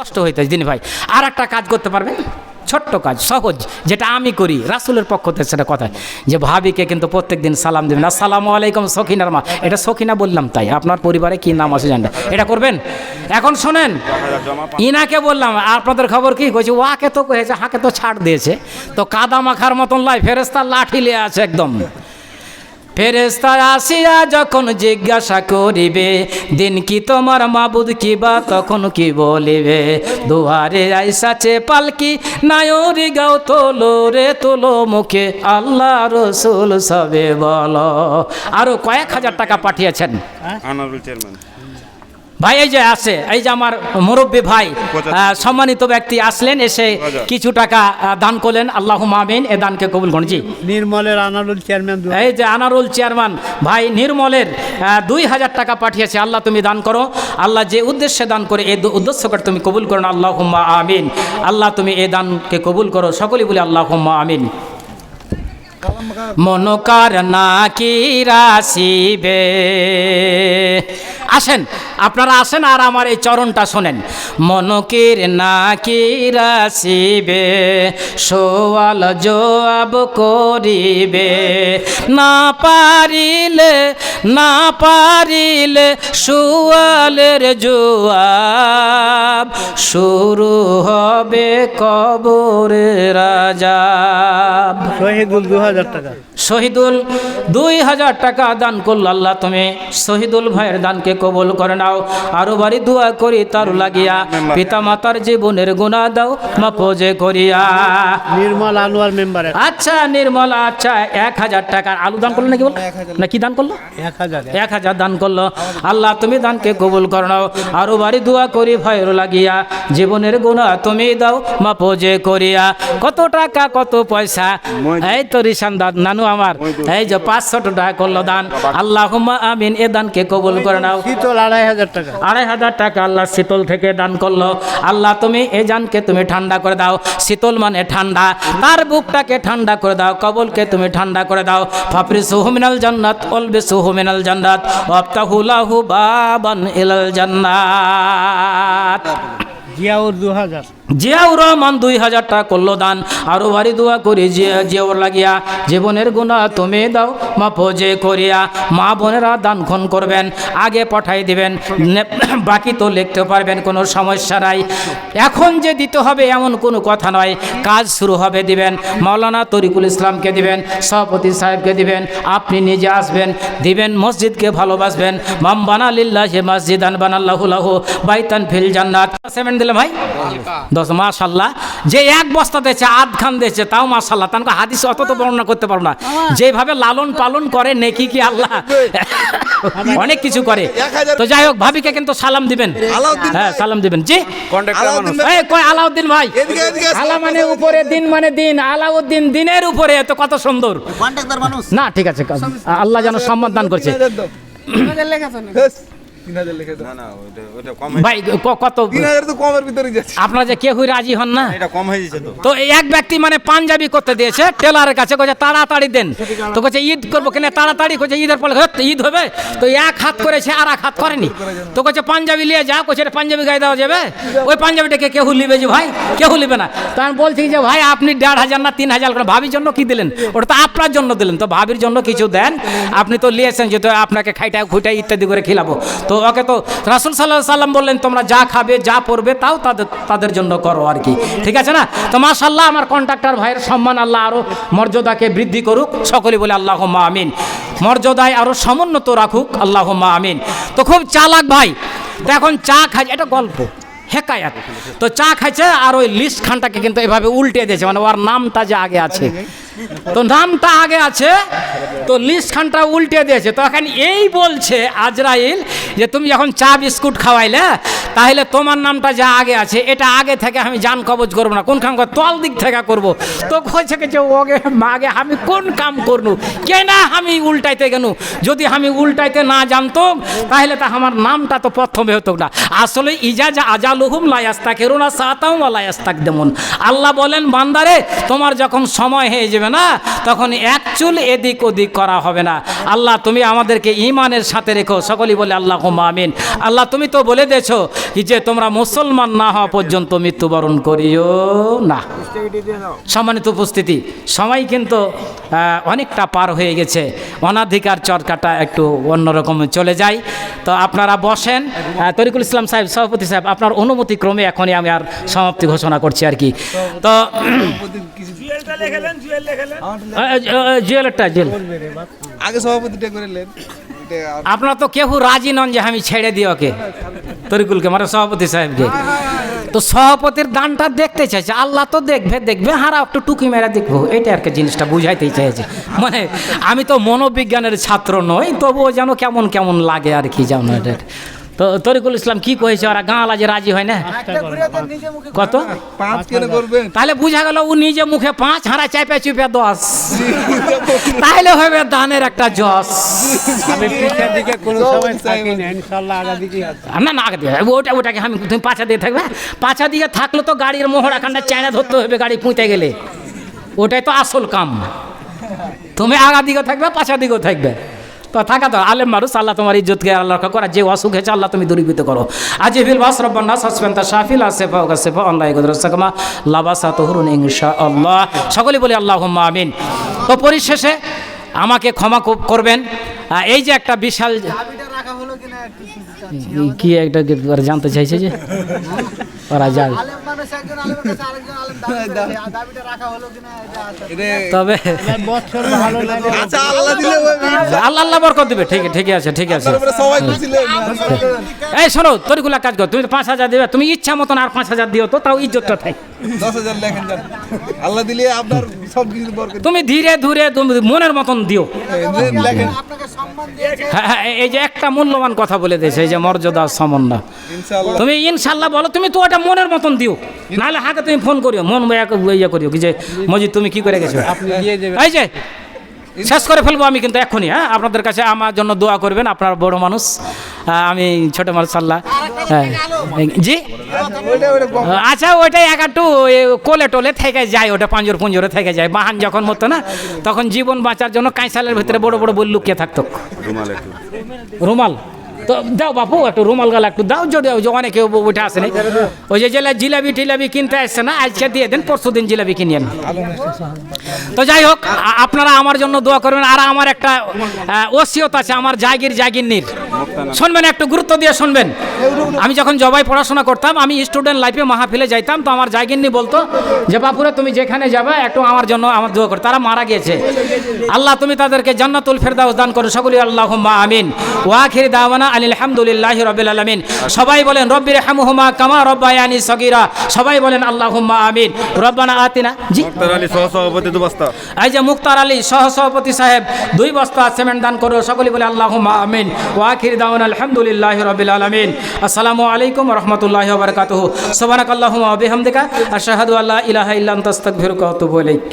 কষ্ট হইতেছে দিনী ভাই আর একটা কাজ করতে পারবেন? ছোট্ট কাজ, সহজ, যেটা আমি করি, রাসুলের পক্ষ থেকে সেটা কথা যে ভাবিকে কিন্তু প্রত্যেক দিন সালাম দেবেন। আসসালামু আলাইকুম সখিনার মা। এটা সখিনা বললাম তাই, আপনার পরিবারে কি নাম আছে জানটা এটা করবেন? এখন শোনেন, ইনাকে বললাম, আপনাদের খবর কি? কইছে, ওয়াকে তো কয়েছে হাকে তো ছাড় দিয়েছে। তো কাদা মাখার মতন লাই ফেরেস্তার লাঠি লিয়ে আছে একদম। ফেরেস্তা আসিয়া যখন জিজ্ঞাসা করিবে দিন কি তোমার মাবুদ কি বা তখন কি বলিবে? দুহারে আইসাছে পালকি নায়রি গাও তোলো রে তোলো মুখে আল্লাহ রসুল সবে বলো। আরও কয়েক হাজার টাকা পাঠিয়েছেন। চেয়ারম্যান ভাই এই যে আছে এই যে আমার মুরব্বী ভাই সম্মানিত ব্যক্তি আসলেন এসে কিছু টাকা দান করলেন। আল্লাহ মামিন এ দানকে কবুল করুন। জি। নির্মলের আনারুল চেয়ারম্যান এই যে আনারুল চেয়ারম্যান ভাই নির্মলের দুই হাজার টাকা পাঠিয়েছে। আল্লাহ তুমি দান করো। আল্লাহ যে উদ্দেশ্যে দান করে এই উদ্দেশ্যকে তুমি কবুল করো না। আল্লাহ আমিন। আল্লাহ তুমি এ দানকে কবুল করো। সকলেই বলে আল্লাহ আমিন। মনকার না কি রাশিবে? আসেন, আপনারা আসেন আর আমার এই চরণটা শোনেন। মনকির না কি রাশিবে? সোয়াল জবাব করিবে। না পারিলে না পারিলে সুয়ালের জবাব শুরু হবে কবরে রাজা শহীদুল দু হাজার টাকা শহীদুল দুই হাজার টাকা দান করল আল্লাহ তুমি। শহীদুল ভাইয়ের দানকে কবল করে নাও। আরও বাড়ি দোয়া করি তার লাগিয়া। পিতা মাতার জীবনের গুণা দাও মাপজে করিয়া। নির্মল আনোয়ার মেম্বারের। আচ্ছা নির্মল আচ্ছা এক হাজার টাকার আলু দান করল নাকি বল? না কি দান করল? এক হাজার। দান করল। আল্লাহ তুমি দানকে কবুল করে নাও। আরও বাড়ি দোয়া করি ভয়ের লাগিয়া। জীবনের গুণা তুমি দাও মাপজে করিয়া। কত টাকা কত পয়সা? এই তো রিসান দান নানু আমার। এই যে পাঁচশো টাকা করল দান। আল্লাহ আমিন এ দানকে কবুল করে নাও। শীতল আড়াই হাজার টাকা। আড়াই হাজার টাকা আল্লাহ শীতল থেকে দান করল। আল্লাহ তুমি এ জানকে তুমি ঠান্ডা করে দাও। শীতল মানে ঠান্ডা। তার বুকটাকে ঠান্ডা করে দাও। কবলকে তুমি ঠান্ডা করে দাও। ফাফরি সুহুমিনাল জান্নাত অলবে সুহুমিনাল জান্নাত ওয়াফতাহুলাহু বাবান ইলাল জান্নাত। জিয়াউর দু হাজার জিয়াউর রহমান দুই হাজার টাকা করল দান। আরও বাড়ি দোয়া করি, জিয়া জিয়াউর লাগিয়া। জীবনের গুণা তুমি দাও মা ফোজে করিয়া। মা বোনেরা দান খন করবেন, আগে পাঠাই দিবেন বাকি তো লিখতে পারবেন, কোনো সমস্যা নাই। এখন যে দিতে হবে এমন কোনো কথা নয়, কাজ শুরু হবে দিবেন। মাওলানা তরিকুল ইসলামকে দিবেন, সভাপতি সাহেবকে দিবেন, আপনি নিজে আসবেন, দিবেন, মসজিদকে ভালোবাসবেন। মাম বানালিল্লাহ মসজিদান বানাল্লাহুলাহু বাইতান ফিল জান্নাত। সেভেন দিলে ভাই। দশ মাশাল্লাহ যে এক বস্তা দিয়েছে আধ খান দিয়েছে তাও মাশাল্লাহ তার হাদিস অত তো বর্ণনা করতে পারব না যেভাবে লালন পালন করে নেকি কি আল্লাহ অনেক কিছু করে তো যাই হোক ভাবিকে কিন্তু সালাম দিবেন হ্যাঁ সালাম দিবেন জি কই আলাউদ্দিন ভাই আলা মানে উপরে দিন মানে দিন আলাউদ্দিন দিনের উপরে এত কত সুন্দর না ঠিক আছে আল্লাহ যেন সম্মান দান করছে না না ওইটা ওইটা কম ভাই ক- কত? আপনারা যে কেউই রাজি হন না? এটা কম হয়ে যাচ্ছে তো। তো এই এক ব্যক্তি মানে পাঞ্জাবি করতে দিয়েছে টেলারের কাছে কছে তাড়াতাড়ি দেন। তো কছে ঈদ করব কেন? তাড়াতাড়ি। ঈদের পরে "হ্যাঁ, ঈদ হবে। তো এক হাত করেছে আর এক হাত করেনি। তো কছে পাঞ্জাবি নিয়ে যা কছে এটা পাঞ্জাবি গায়ে দেওয়া যাবে। ওই পাঞ্জাবিটাকে কেউ লিবে যে ভাই? কেউ লিবে না। তো আমি বলছি যে ভাই আপনি দেড় হাজার না তিন হাজার করে ভাবির জন্য কি দিলেন? ওটা তো আপনার জন্য দিলেন। তো ভাবির জন্য কিছু দেন। আপনি তো নিয়েছেন যে তো আপনাকে খাইটা খুঁটা ইত্যাদি করে খিলাবো। তো ওকে তো রাসুল সাল্লাহ সাল্লাম বললেন, তোমরা যা খাবে, যা পড়বে, তাও তাদের তাদের জন্য করো আর কি। ঠিক আছে না? তো মাশাল্লাহ আমার কন্ট্রাক্টর ভাইয়ের সম্মান আল্লাহ আরও মর্যাদাকে বৃদ্ধি করুক, সকলে বলে আল্লাহ মা আমিন। মর্যাদায় আরও সমুন্নত রাখুক আল্লাহ মা আমিন। তো খুব চালাক ভাই। তো এখন চা খাই এটা গল্প, হেকায়াত। তো চা খাইছে আর ওই লিস্ট খানটাকে কিন্তু এভাবে উল্টে দিয়েছে মানে ওর নামটা যে আগে আছে। তো নামটা আগে আছে তো লিস্ট খানটা উল্টে দিয়েছে। তো এখন এই বলছে আজরাইল যে, তুমি যখন চা বিস্কুট খাওয়াইলে, তাহলে তোমার নামটা যা আগে আছে, এটা আগে থেকে আমি জান কবজ করব না। কোন কাম তল দিক থেকে করব। তো কইছে যে, ওগে, মাগে, আমি কোন কাম করনু? কেন আমি উল্টাইতে গেনু? যদি আমি উল্টাইতে না জানতো তাহলে তা আমার নামটা তো প্রথমে হতো না। আসলে ইজা ইজাজা আজালুহুম লায়াস্তা কেরুনা সাতাও লায়াস্তাক দেমন আল্লাহ বলেন, বান্দারে, তোমার যখন সময় হয়ে যাবে না, তখন এক চুল এদিক ওদিক করা হবে না। আল্লাহ, তুমি আমাদেরকে ইমানের সাথে রেখো। সকলেই বলে আল্লাহ আমিন। আল্লাহ, তুমি তো বলে দিয়েছ যে, তোমরা মুসলমান না হওয়া পর্যন্ত মৃত্যুবরণ করিও না। সম্মানিত উপস্থিতি, সময় কিন্তু অনেকটা পার হয়ে গেছে। অনাধিকার চরকাটা একটু অন্যরকম চলে যায়। তো আপনারা বসেন। তরিকুল ইসলাম সাহেব, সভাপতি সাহেব, আপনার অনুমতি ক্রমে এখনই আমি আর সমাপ্তি ঘোষণা করছি আর কি। তো জুয়েলারটা জুয়েল আগে সভাপতিটা করে নেন। এটা তো কেউ রাজি নন যে আমি ছেড়ে দিই ওকে। তরিকুলকে মানে সভাপতি সাহেবকে। তো সভাপতির দানটা দেখতে চাইছে আল্লাহ তো দেখবে দেখবে হারা একটু টুকি মেরা দেখব। এটা আর কি জিনিসটা বুঝাইতেই চাইছে। মানে আমি তো মনোবিজ্ঞানের ছাত্র নই তবুও যেন কেমন কেমন লাগে আর কি যেমন এটা তো তরিকুল ইসলাম কি কয়েছে ওরা গাঁলা যে রাজি হয় না? কত? পাঁচ কেন করবেন তাহলে বুঝা গেল ও নিজে মুখে পাঁচ হারা চাপে চুপে দশ। তাহলে হবে দানের একটা জস। আমি দিকে কোনো সব সময় চাই থাকি না ইনশাল্লাহ আগা দিকে না না আগে দিয়ে ওটা ওটাকে আমি তুমি পাঁচা দিয়ে থাকবে। পাঁচা দিয়ে থাকলে তো গাড়ির মোহরা খান্ডা চায়না ধরতে হবে গাড়ি পুঁতে গেলে। ওটাই তো আসল কাম। তুমি আগা দিকে থাকবে পাঁচা দিকেও থাকবে। তো থাকা তো আলেম মারুস আল্লাহ তোমার ইজ্জতকে আল্লাহ করা। যে অসুখ হয়েছে, আল্লাহ তুমি দূরীভূত করো। আজিবিল বাস রব্বান্না সাসপেন্তা শাফিল আসেফা ওগাসেফা অনলাই গুদরসাকমা লাবাসা তহরুন ইনশা আল্লাহ সকলে বলি আল্লাহ আমিন। তো পরিশেষে আমাকে ক্ষমা করবেন। এই যে একটা বিশাল কি একটা জানতে চাইছে যে ওরা এটা তবে বছর ভালো আচ্ছা আল্লাহ আল্লাহ আল্লাহ বরকত দেবে। ঠিক ঠিক আছে ঠিক আছে। এই শোনো তোরগুলা কাজ কর তুমি পাঁচ হাজার দেবে তুমি ইচ্ছা মতন আর পাঁচ হাজার দিও তো তাও ইজ্জতটা থাক আল্লাহ দিলে আপনার সব কিছু তুমি ধীরে ধীরে তুমি মনের মতন দিও। লেখেন। হ্যাঁ হ্যাঁ, এই যে একটা মূল্যবান কথা বলে দিয়েছে এই যে মর্যাদা সমন্বয়। তুমি ইনশাল্লাহ বলো তুমি তো ওটা মনের মতন দিও। নাহলে হাতে তুমি ফোন করিও মন ইয়ে করিও কি যে মজিদ তুমি কি করে গেছো? এই যে শেষ করে ফেলব আমি কিন্তু এখনই হ্যাঁ? আপনাদের কাছে আমার জন্য দোয়া করবেন আপনার বড় মানুষ। আমি ছোট মানুষ আল্লাহ হ্যাঁ। জি? আচ্ছা ওইটা ওইটাই এক একটু কোলে টোলে থেকে যায় ওটা পাঞ্জর পুঞ্জরে থেকে যায়। বাহান যখন মতো না তখন জীবন বাঁচার জন্য কাঁচালের ভিতরে বড় বড় বই লুকিয়ে থাকতো রুমাল? তো দাও বাপু, একটু রুমাল গালা একটু দাও, যদি ওই যে অনেকে উঠে আসেনি ওই যে জেলা জিলাবি টিলাপি কিনতে আসছে না, আজকে দিয়ে দেন, পরশু দিন জিলাপি কিনিয়ে তো যাই হোক আপনারা আমার জন্য দোয়া করবেন, আর আমার একটা ওসিয়ত আছে, আমার জাগির জাগিরনির শুনবেন, একটু গুরুত্ব দিয়ে শুনবেন। আমি যখন জবাই পড়াশোনা করতাম, আমি স্টুডেন্ট লাইফে মাহফিলে যাইতাম, তো আমার জাগিরনি বলতো যে, বাপুরে, তুমি যেখানে যাবে, একটু আমার জন্য আমার দোয়া কর। তারা মারা গিয়েছে। আল্লাহ, তুমি তাদেরকে জান্নাতুল ফেরদাউস দান করো। সকলে আল্লাহ আমিন। ওয়াখির দাওয়ানা আলহামদুলিল্লাহ রবিল আলমিন। সবাই বলেন রব্বির হামুহুমা কামা রব্বায়ানি সগিরা। সবাই বলেন আল্লাহ আমিন। রব্বানা আতিনা জি। মুক্তার আলী সহ সভাপতি দুবাস্তা এই যে মুক্তার আলী সহ সভাপতি সাহেব দুই বস্তা সিমেন্ট দান করো সকলে বলে আল্লাহ আমিন। ওয়াখির দাওয়ান আলহামদুলিল্লাহ রবিল আলমিন। আসসালামু আলাইকুম রহমতুল্লাহ বরকাতুহ। সোবানাক আল্লাহ আবিহামদিকা আশাহাদু আল্লাহ ইলাহা ইল্লাম তস্তক ভিরুকা তুবু ইলাইক।